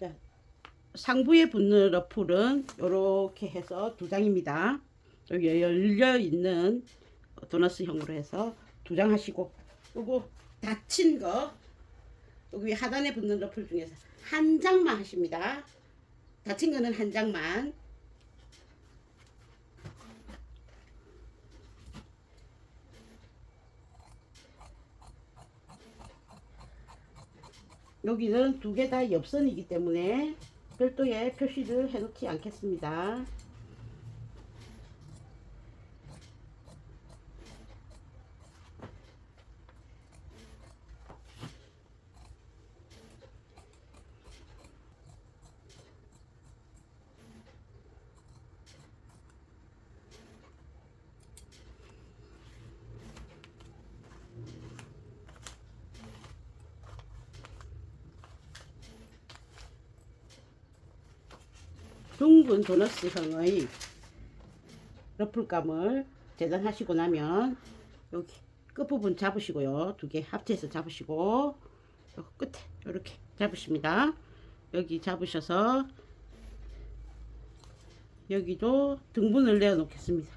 자, 상부에 붙는 러플은 이렇게 해서 두 장입니다. 여기 열려 있는 도너스형으로 해서 두 장 하시고 요거 닫힌 거 여기 하단에 붙는 러플 중에서 한 장만 하십니다. 닫힌 거는 한 장만. 여기는 두 개 다 옆선이기 때문에 별도의 표시를 해놓지 않겠습니다. 둥근 도너스 형의 러플감을 재단하시고 나면 여기 끝부분 잡으시고요. 두 개 합체해서 잡으시고 요 끝에 이렇게 잡으십니다. 여기 잡으셔서 여기도 등분을 내어 놓겠습니다.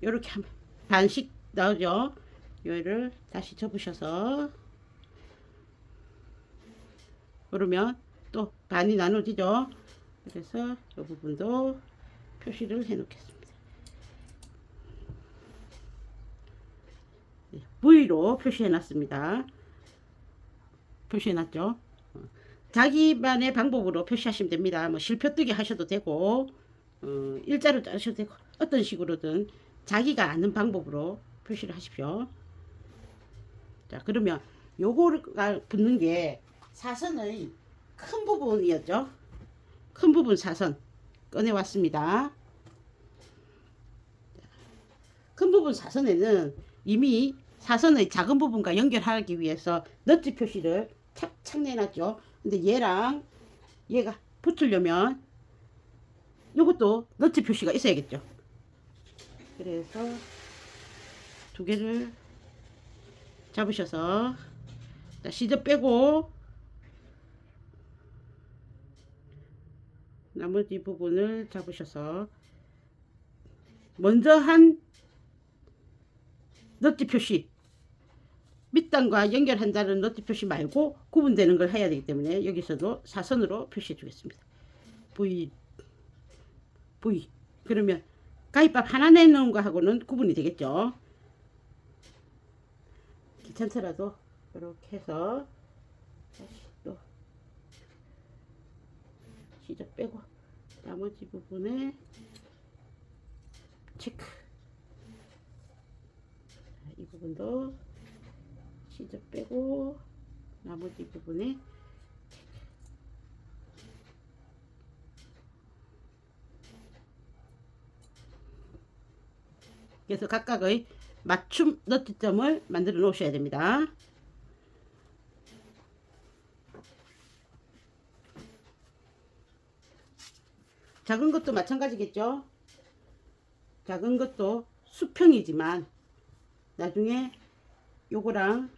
이렇게 하면 반씩 나오죠. 얘를 다시 접으셔서 그러면 또 반이 나눠지죠. 그래서 이 부분도 표시를 해 놓겠습니다. 네, V로 표시해 놨습니다. 표시해 놨죠. 어, 자기만의 방법으로 표시하시면 됩니다. 뭐 실표 뜨기 하셔도 되고 어, 일자로 자르셔도 되고 어떤 식으로든 자기가 아는 방법으로 표시를 하십시오. 자 그러면 요거가 붙는 게 사선의 큰 부분이었죠. 큰 부분 사선 꺼내 왔습니다. 큰 부분 사선에는 이미 사선의 작은 부분과 연결하기 위해서 너트 표시를 착착 내놨죠. 근데 얘랑 얘가 붙으려면 이것도 너트 표시가 있어야겠죠. 그래서 두 개를 잡으셔서 시접 빼고 나머지 부분을 잡으셔서 먼저 한 너트 표시 밑단과 연결한다는 너트 표시 말고 구분되는 걸 해야 되기 때문에 여기서도 사선으로 표시해 주겠습니다. V V 그러면 가입밥 하나 내놓은 거하고는 구분이 되겠죠. 귀찮더라도 이렇게 해서 다 시또 시접 빼고. 나머지 부분에 체크. 자, 이 부분도 시접 빼고 나머지 부분에 그래서 각각의 맞춤 너트점을 만들어 놓으셔야 됩니다. 작은 것도 마찬가지겠죠. 작은 것도 수평이지만 나중에 요거랑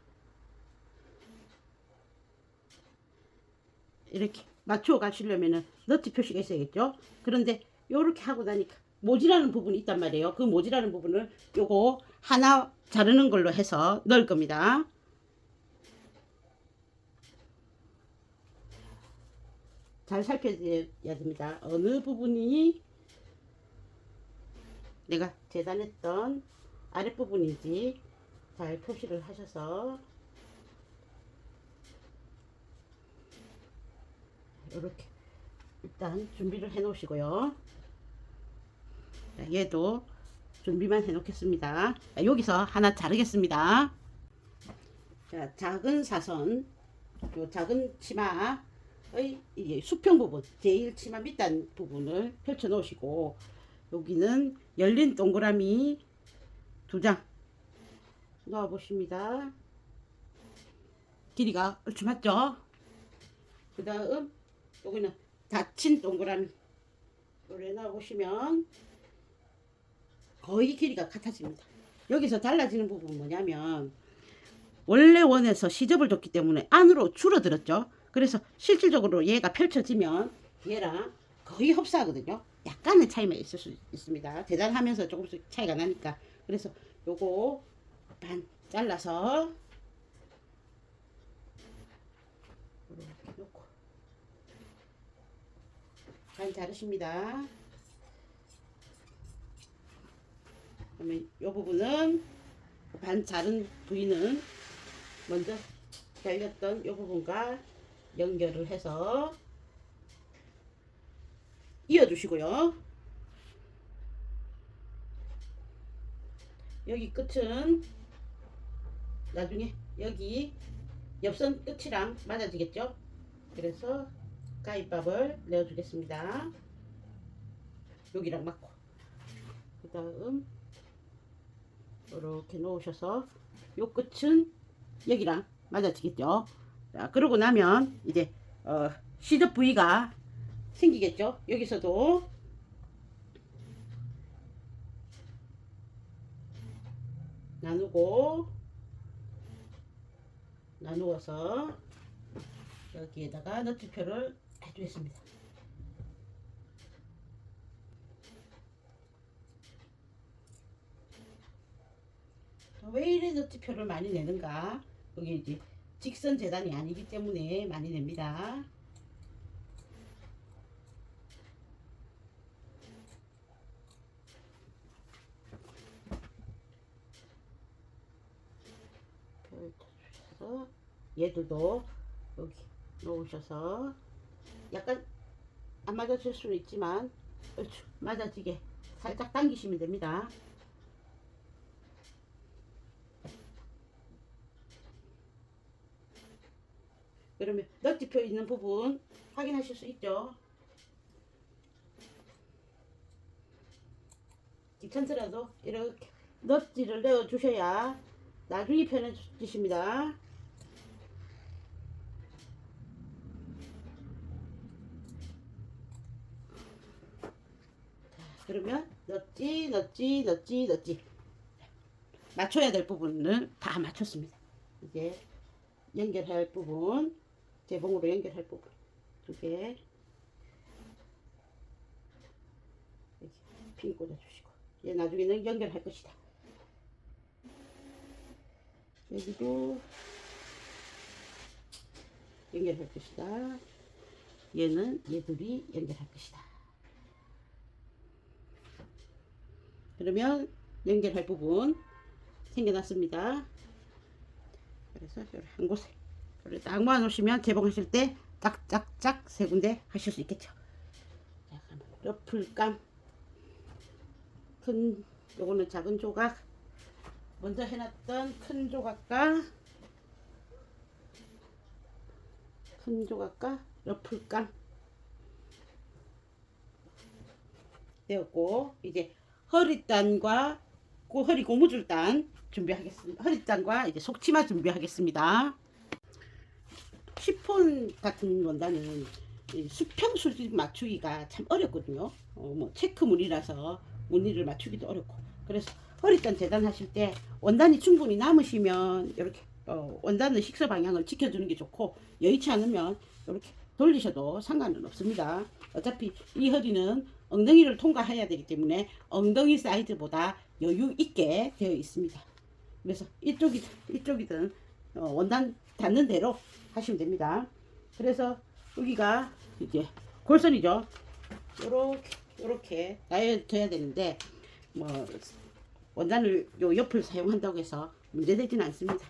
이렇게 맞춰 가시려면은 너트 표시가 있어야겠죠. 그런데 요렇게 하고 나니까 모지라는 부분이 있단 말이에요. 그 모지라는 부분을 요거 하나 자르는 걸로 해서 넣을 겁니다. 잘 살펴야 됩니다. 어느 부분이 내가 재단했던 아랫부분인지 잘 표시를 하셔서 이렇게 일단 준비를 해 놓으시고요. 자, 얘도 준비만 해 놓겠습니다. 자, 여기서 하나 자르겠습니다. 자, 작은 사선, 요 작은 치마 의 이게 수평 부분, 제일 치마 밑단 부분을 펼쳐 놓으시고 여기는 열린 동그라미 두장 놓아 보십니다. 길이가 얼추 맞죠? 그 다음 여기는 닫힌 동그라미 요래 넣어 보시면 거의 길이가 같아집니다. 여기서 달라지는 부분은 뭐냐면 원래 원에서 시접을 줬기 때문에 안으로 줄어들었죠. 그래서 실질적으로 얘가 펼쳐지면 얘랑 거의 흡사하거든요. 약간의 차이만 있을 수 있습니다. 대단하면서 조금씩 차이가 나니까. 그래서 요거 반 잘라서 이렇게 놓고 반 자르십니다. 그러면 이 부분은 반 자른 부위는 먼저 잘렸던 이 부분과 연결을 해서 이어주시고요. 여기 끝은 나중에 여기 옆선 끝이랑 맞아지겠죠? 그래서 가위밥을 내어주겠습니다. 여기랑 맞고 그 다음 이렇게 놓으셔서 요 끝은 여기랑 맞아지겠죠? 자 그러고 나면 이제 어, 시접 부위가 생기겠죠? 여기서도 나누고 나누어서 여기에다가 너트표를 해주겠습니다. 왜 이래 너트표를 많이 내는가? 여기 이제 직선 재단이 아니기 때문에 많이 냅니다. 펼쳐주셔서 얘들도 여기 놓으셔서 약간 안 맞아질 수는 있지만. 맞아지게 살짝 당기시면 됩니다. 그러면 널집혀 있는 부분 확인하실 수 있죠. 귀찮더라도 이렇게 넛지를 내어 주셔야 나중에 편해지십니다. 그러면 넛지 넛지 넛지 넛지 맞춰야 될 부분을 다 맞췄습니다. 이제 연결할 부분 재봉으로 연결할 부분 두개 이렇게 핀 꽂아주시고 얘 나중에는 연결할 것이다. 여기도 연결할 것이다. 얘는 얘들이 연결할 것이다. 그러면 연결할 부분 생겨났습니다. 그래서 한 곳에 딱 모아놓으시면 개봉하실 때 짝짝짝 세 군데 하실 수 있겠죠. 러플감 큰 요거는 작은 조각 먼저 해놨던 큰 조각과 큰 조각과 러플감 되었고 이제 허리단과 그 허리 고무줄단 준비하겠습니다. 허리단과 이제 속치마 준비하겠습니다. 시폰 같은 원단은 이 수평 수직 맞추기가 참 어렵거든요. 어, 뭐 체크 무늬라서 무늬를 맞추기도 어렵고 그래서 허리단 재단하실 때 원단이 충분히 남으시면 이렇게 어, 원단의 식서 방향을 지켜주는 게 좋고 여의치 않으면 이렇게 돌리셔도 상관은 없습니다. 어차피 이 허리는 엉덩이를 통과해야 되기 때문에 엉덩이 사이즈보다 여유 있게 되어 있습니다. 그래서 이쪽이 이쪽이든 어, 원단 닿는 대로 하시면 됩니다. 그래서 여기가 이제 골선이죠. 요렇게 요렇게 나열돼야 되는데 뭐 원단을 요 옆을 사용한다고 해서 문제되지는 않습니다.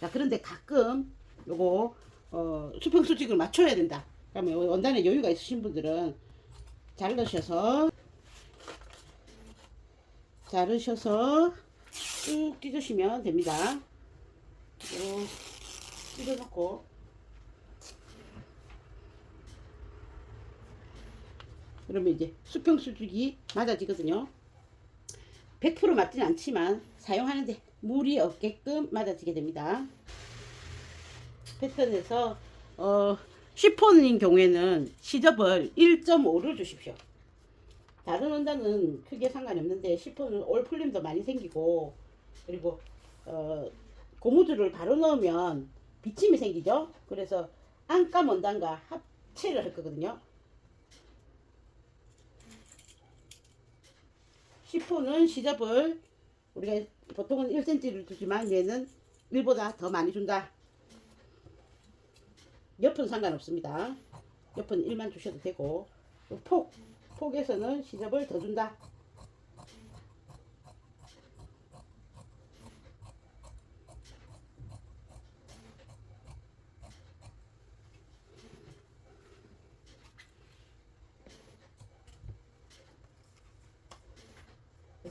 자 그런데 가끔 요거 어, 수평 수직을 맞춰야 된다. 그러면 원단에 여유가 있으신 분들은 자르셔서 자르셔서 쭉 찢으시면 됩니다. 요 찢어놓고 그러면 이제 수평 수직이 맞아지거든요. 100% 맞지는 않지만 사용하는데 무리 없게끔 맞아지게 됩니다. 패턴에서 어, 시폰인 경우에는 시접을 1.5를 주십시오. 다른 원단은 크게 상관이 없는데 시폰은 올 풀림도 많이 생기고 그리고 어, 고무줄을 바로 넣으면 비침이 생기죠. 그래서 안감 원단과 합체를 할 거거든요. 시폰은 시접을 우리가 보통은 1cm를 주지만 얘는 1보다 더 많이 준다. 옆은 상관없습니다. 옆은 1만 주셔도 되고 폭, 폭에서는 시접을 더 준다.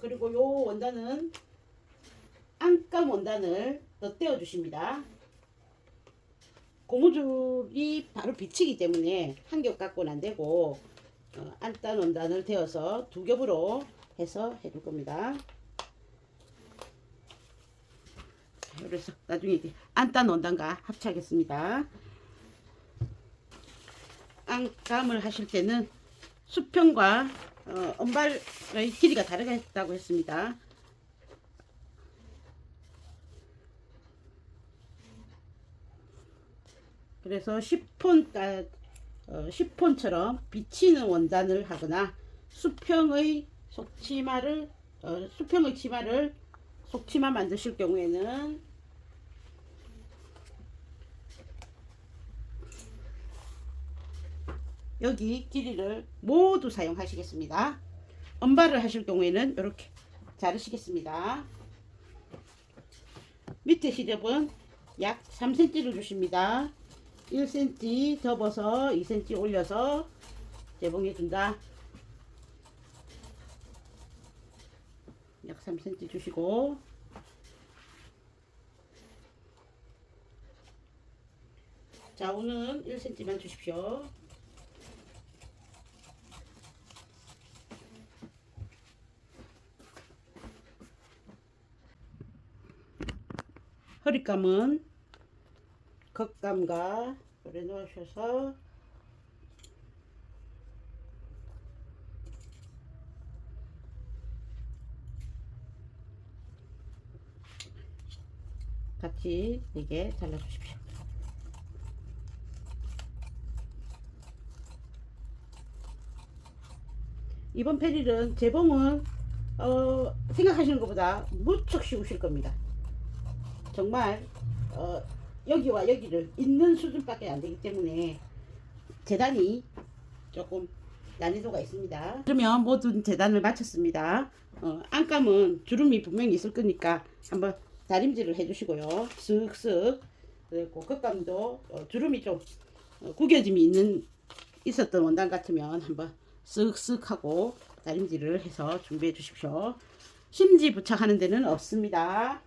그리고 요 원단은 안감 원단을 덧대어 주십니다. 고무줄이 바로 비치기 때문에 한 겹 갖고는 안 되고 어, 안단 원단을 대어서 두 겹으로 해서 해줄 겁니다. 자, 그래서 나중에 안단 원단과 합체하겠습니다. 안감을 하실 때는 수평과 어, 엄발의 길이가 다르겠다고 했습니다. 그래서 10폰까 어, 10폰처럼 비치는 원단을 하거나 수평의 속치마를 어, 수평의 치마를 속치마 만드실 경우에는 여기 길이를 모두 사용하시겠습니다. 엄발을 하실 경우에는 이렇게 자르시겠습니다. 밑에 시접은 약 3cm를 주십니다. 1cm 접어서 2cm 올려서 재봉해 준다. 약 3cm 주시고 좌우는 1cm만 주십시오. 허리감은 겉감과 그래 놓으셔서 같이 이게 잘라 주십시오. 이번 페릴은 재봉은 어, 생각하시는 것보다 무척 쉬우실 겁니다. 정말 어, 여기와 여기를 있는 수준밖에 안 되기 때문에 재단이 조금 난이도가 있습니다. 그러면 모든 재단을 마쳤습니다. 어, 안감은 주름이 분명히 있을 거니까 한번 다림질을 해주시고요. 쓱쓱 그리고 겉감도 어, 주름이 좀 어, 구겨짐이 있는 있었던 원단 같으면 한번 쓱쓱 하고 다림질을 해서 준비해 주십시오. 심지 부착하는 데는 없습니다.